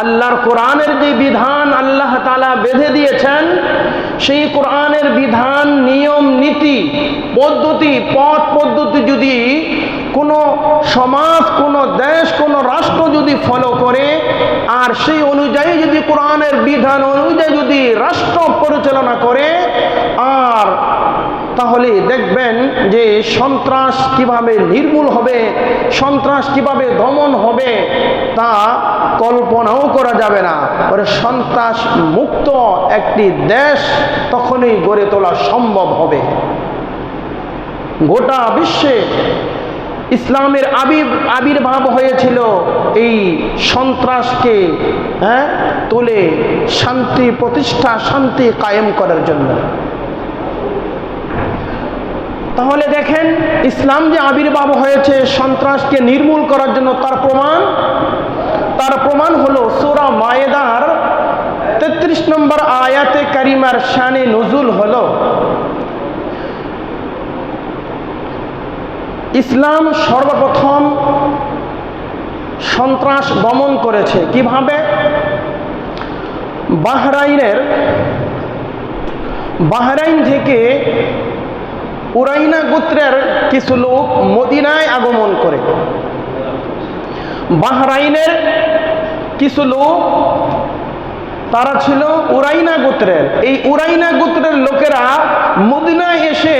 আল্লাহর কোরআনের যে বিধান আল্লাহ তালা বেঁধে দিয়েছেন, সেই কোরআনের বিধান, নিয়ম, নীতি, পদ্ধতি, পথ পদ্ধতি যদি কোনো সমাজ, কোনো দেশ, কোনো রাষ্ট্র যদি ফলো করে, আর সেই অনুযায়ী যদি কোরআনের বিধান অনুযায়ী যদি রাষ্ট্র পরিচালনা করে, আর তাহলে দেখবেন যে সন্ত্রাস কীভাবে নির্মূল হবে, সন্ত্রাস কীভাবে দমন হবে, তা কল্পনাও করা যাবে না। ওরে সন্ত্রাস মুক্ত একটি দেশ তখনই গড়ে তোলা সম্ভব হবে। গোটা বিশ্বে ইসলামের আবির, আবির্ভাব হয়েছিল এই সন্ত্রাসকে হ্যাঁ তুলে শান্তি প্রতিষ্ঠা, শান্তি কায়েম করার জন্য। তাহলে দেখেন, ইসলাম যে আবির্ভাব হয়েছে সন্ত্রাসকে নির্মূল করার জন্য তার প্রমাণ প্রমাণ হলো সোরা মায়েদার তেত্রিশ নম্বর আয়াতে কারিমার শানে নজুল হলো। ইসলাম সর্বপ্রথম সন্ত্রাস দমন করেছে। কীভাবে? বাহরাইনের, বাহরাইন থেকে উরাইনা গোত্রের কিছু লোক মদিনায় আগমন করে। বাহরাইনের কিছু লোক, তারা ছিল উরাইনা গোত্রের। এই উরাইনা গোত্রের লোকেরা মদিনায় এসে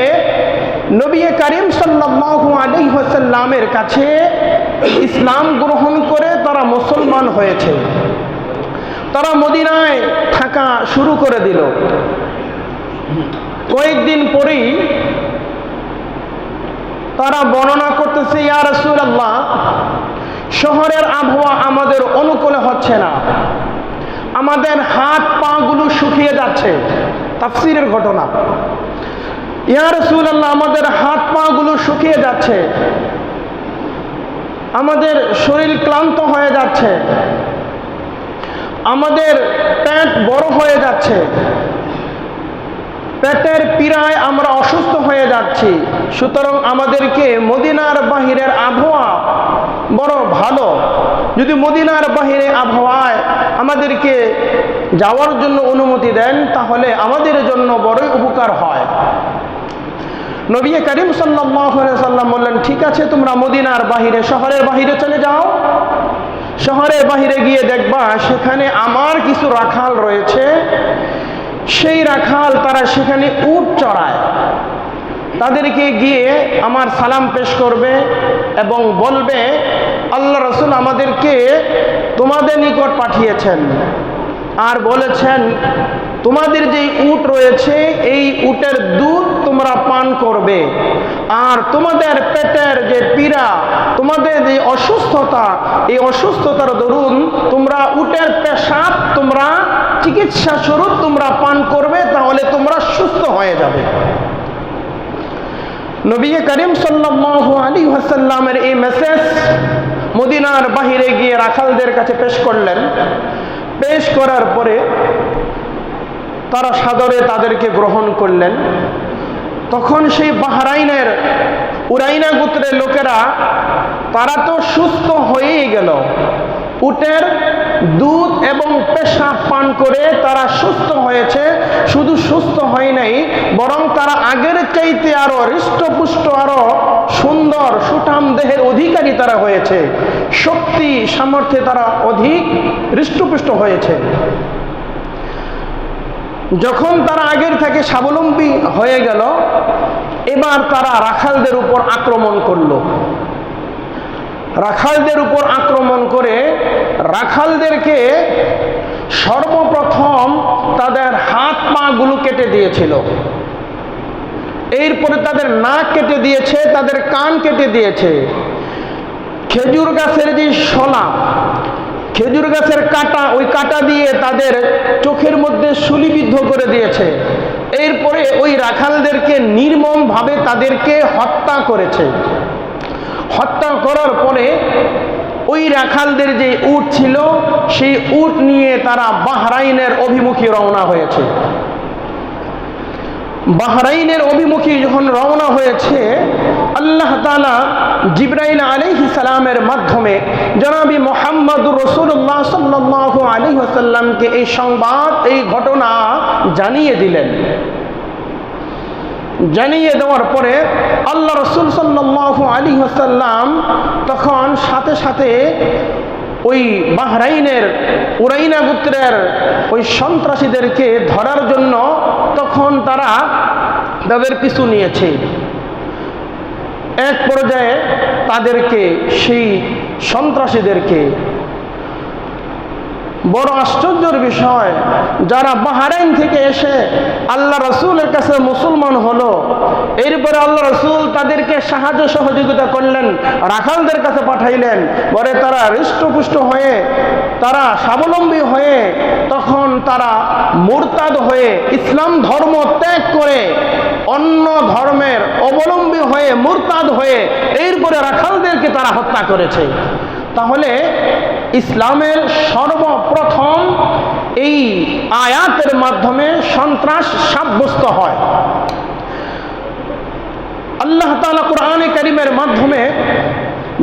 নবী করিম সাল্লাল্লাহু আলাইহি ওয়াসাল্লামের কাছে ইসলাম গ্রহণ করে তারা মুসলমান হয়েছে। তারা মদিনায় থাকা শুরু করে দিল। কয়েকদিন পরেই তারা বর্ণনা করতেছে, ইয়া রাসূলুল্লাহ শহরের আবহাওয়া আমাদের অনুকূলে হচ্ছে না। আমাদের হাত পা গুলো শুকিয়ে যাচ্ছে। তাফসিরের ঘটনা। ইয়া রাসূলুল্লাহ, আমাদের হাত পা গুলো শুকিয়ে যাচ্ছে। আমাদের শরীর ক্লান্ত হয়ে যাচ্ছে। আমাদের পেট বড় হয়ে যাচ্ছে। পেটের পীড়ায় আমরা অসুস্থ হয়ে যাচ্ছি। সুতরাং আমাদেরকে মদিনার বাহিরের আবহাওয়া বড় ভালো। যদি মদিনার বাহিরে আবহাওয়ায় আমাদেরকে যাওয়ার জন্য অনুমতি দেন, তাহলে আমাদের জন্য বড়ই উপকার হয়। নবী করিম সাল্লাম বললেন, ঠিক আছে, তোমরা মদিনার বাহিরে, শহরের বাহিরে চলে যাও। শহরের বাহিরে গিয়ে দেখবা, সেখানে আমার কিছু রাখাল রয়েছে। সেই রাখাল তারা সেখানে উট চড়ায়। তাদেরকে গিয়ে আমার সালাম পেশ করবে এবং বলবে, আল্লাহ রসুল আমাদেরকে তোমাদের নিকট পাঠিয়েছেন আর বলেছেন, তোমাদের যে উট রয়েছে, এই উটের দুধ তোমরা পান করবে। আর তোমাদের পেটের যে পীড়া, তোমাদের যে অসুস্থতা, এই অসুস্থতার দরুন তোমরা উটের পেশাব তোমরা চিকিৎসা স্বরূপ তোমরা পান করবে, তাহলে তোমরা সুস্থ হয়ে যাবে। নবী করিম সাল্লাল্লাহু আলী ওয়াসাল্লামের এই মেসেজ মদিনার বাহিরে গিয়ে রাখালদের কাছে পেশ করলেন। পেশ করার পরে তারা সাদরে তাদেরকে গ্রহণ করলেন। তখন সেই বাহরাইনের উরাইনা গোত্রের লোকেরা, তারা তো সুস্থ হয়েই গেল। উটের দুধ এবং পেশাব পান করে তারা সুস্থ হয়েছে। হয় নাই, বরং তারা আগের চাইতে আরও হৃষ্টপুষ্ট, আরও সুন্দর, সুঠাম দেহের অধিকারী তারা হয়েছে। শক্তি, সামর্থ্যে তারা অধিক হৃষ্টপুষ্ট হয়েছে। যখন তারা আগের থেকে স্বাবলম্বী হয়ে গেল, এবার তারা রাখালদের উপর আক্রমণ করল। রাখালদের উপর আক্রমণ করে রাখালদেরকে সর্বপ্রথম তাদের হাত পা গুলো কেটে দিয়েছিল। এরপরে তাদের নাক কেটে দিয়েছে, তাদের কান কেটে দিয়েছে। খেজুর গাছের যে শলা, খেজুর গাছের কাটা, ওই কাটা দিয়ে তাদের চোখের মধ্যে সুলিবিদ্ধ করে দিয়েছে। এরপরে ওই রাখালদেরকে নির্মমভাবে তাদেরকে হত্যা করেছে। হত্যা করার পরে ওই রাখালদের যে উট ছিল, সেই উট নিয়ে তারা বাহরাইনের অভিমুখী রওনা হয়েছে। বাহরাইনের অভিমুখী যখন রওনা হয়েছে, আল্লাহ তালা জিব্রাইল আলহি সালামের মাধ্যমে জনাবি মোহাম্মদুর রসুল্লাহ সাল্লাহ আলী হাসাল্লামকে এই সংবাদ, এই ঘটনা জানিয়ে দিলেন। জানিয়ে দেওয়ার পরে আল্লাহ রসুল সাল্লাহ আলী হাসাল্লাম তখন সাথে সাথে ওই বাহরাইনের উরাইনা গোত্রের ওই সন্ত্রাসীদেরকে ধরার জন্য তখন তারা তাদের পিছু নিয়েছে। এক পর্যায়ে তাদেরকে সেই সন্ত্রাসীদেরকে বড় আশ্চর্যের বিষয়, যারা বাহারাইন থেকে এসে আল্লাহ রসুলের কাছে মুসলমান হলো, এরপরে আল্লাহ রসুল তাদেরকে সাহায্য সহযোগিতা করলেন, রাখালদের কাছে পাঠাইলেন, পরে তারা হৃষ্টপুষ্ট হয়ে, তারা স্বাবলম্বী হয়ে, তখন তারা মোরতাদ হয়ে ইসলাম ধর্ম ত্যাগ করে, অন্য ধর্মের অবলম্বী হয়ে মুরতাদ হয়ে, এরপরে রাখালদেরকে তারা হত্যা করেছে। তাহলে ইসলামের সর্বপ্রথম এই আয়াতের মাধ্যমে সন্ত্রাস সাব্যস্ত হয়। আল্লাহ তালা কোরআনে করিমের মাধ্যমে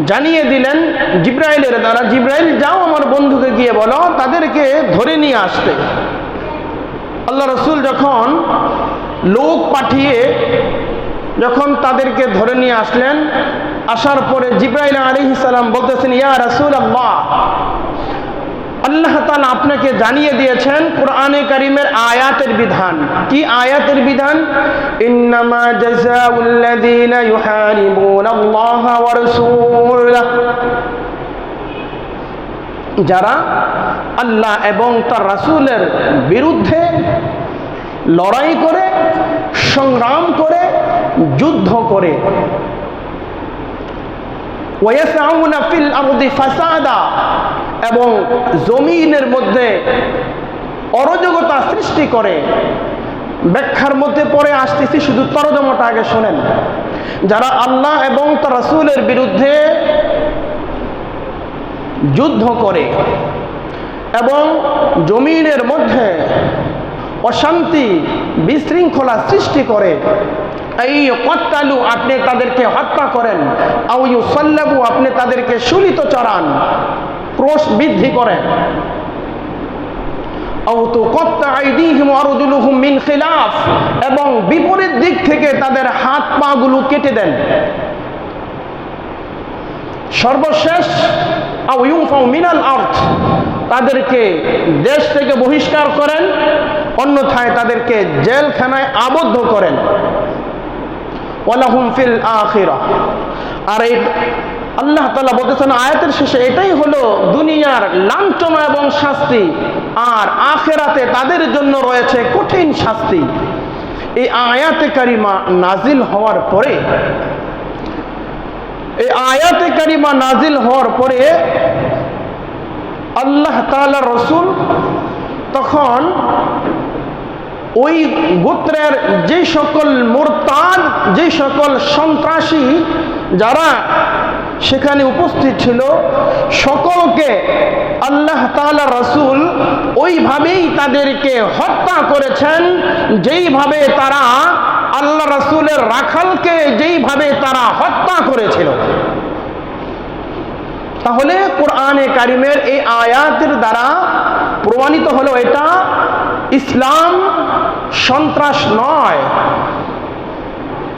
জানিয়ে দিলেন, জিব্রাইলের দ্বারা, জিব্রাইল, যাও আমার বন্ধুকে গিয়ে বলো, তাদেরকে ধরে নিয়ে আসতে। আল্লাহ রসুল যখন লোক পাঠিয়ে যখন তাদেরকে ধরে নিয়ে আসলেন আসার পরে জিব্রাইল আলী সালাম বলতেছেন, ইয়া রসুল আল্লাহ আল্লাহ তালা আপনাকে জানিয়ে দিয়েছেন কোরআনে করিমের আয়াতের বিধান। কি আয়াতের বিধান? ইন্নামা জাযাউল্লাযীনা ইউহারিবুনাল্লাহা ওয়া রাসূলাহু। যারা আল্লাহ এবং তার রাসূলের বিরুদ্ধে লড়াই করে, সংগ্রাম করে, যুদ্ধ করে ফিল ফাসাদা। এবং জমিনের মধ্যে অরাজকতা সৃষ্টি করে। ব্যাখ্যার মধ্যে পরে আসতেছি, শুধু তরজমাটা আগে শোনেন। যারা আল্লাহ এবং তার রাসূলের বিরুদ্ধে যুদ্ধ করে এবং জমিনের মধ্যে অশান্তি বিশৃঙ্খলা সৃষ্টি করে এই কত্তালু, আপনি তাদেরকে হত্যা করেন। আউ ইউ সল্লাবু আপনি তাদেরকে সুলিত চড়ান, ক্রোশ বৃদ্ধি করেন। এবং বিপরীত দিক থেকে তাদের হাত পা গুলো কেটে দেন। সর্বশেষ মিনাল আর্থ তাদেরকে দেশ থেকে বহিষ্কার করেন, অন্যথায় তাদেরকে জেলখানায় আবদ্ধ করেন। আর এই আল্লাহ তালা বলতেছেন, আয়াতের শেষে এটাই হলো দুনিয়ার লাঞ্ছনা এবং শাস্তি, আর আখেরাতে তাদের জন্য রয়েছে কঠিন শাস্তি। এই আয়াতে কারিমা নাজিল হওয়ার পরে, এই আয়াতে কারিমা নাজিল হওয়ার পরে আল্লাহ তালা রসুল তখন ওই গোত্রের যে সকল মোরতাদ, যে সকল সন্ত্রাসী যারা সেখানে উপস্থিত ছিল, সকলকে আল্লাহ তালা রসুল ওইভাবেই তাদেরকে হত্যা করেছেন, যেইভাবে তারা আল্লাহ রসুলের রাখালকে যেইভাবে তারা হত্যা করেছিল। তাহলে কোরআনে কারিমের এই আয়াতের দ্বারা প্রমাণিত হলো এটা ইসলাম সন্ত্রাস নয়,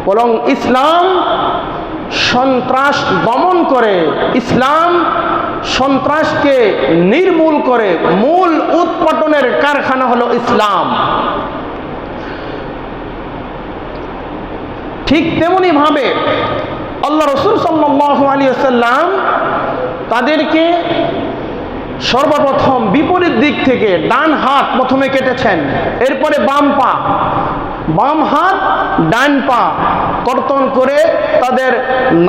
বরং ইসলাম সন্ত্রাস দমন করে, ইসলাম সন্ত্রাসকে নির্মূল করে। মূল উৎপাটনের কারখানা হলো ইসলাম। ঠিক তেমনি ভাবে আল্লাহ রসুল সাল্লাহ আলী সাল্লাম তাদেরকে সর্বপ্রথম বিপরীত দিক থেকে ডান হাত প্রথমে কেটেছেন, এরপরে বাম পা। বাম হাত, ডান পা। কর্তন করে তাদের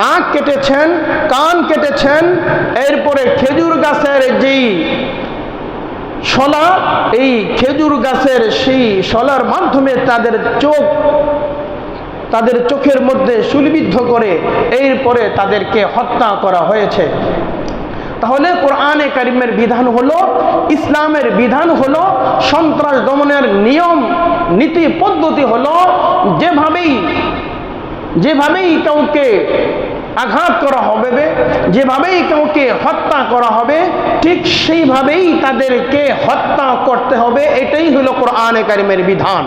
নাক কেটেছেন, কান কেটেছেন, এরপরে খেজুর গাছের যেই শলা, এই খেজুর গাছের সেই শলার মাধ্যমে তাদের চোখ, তাদের চোখের মধ্যে সুলিবিদ্ধ করে এরপরে তাদেরকে হত্যা করা হয়েছে। তাহলে কোরআনে কারিমের বিধান হলো, ইসলামের বিধান হলো, সন্ত্রাস দমনের নিয়ম, নীতি, পদ্ধতি হলো যেভাবেই যেভাবেই কাউকে আঘাত করা হবে যেভাবেই কাউকে হত্যা করা হবে, ঠিক সেইভাবেই তাদেরকে হত্যা করতে হবে, এটাই হলো কোরআনে কারিমের বিধান।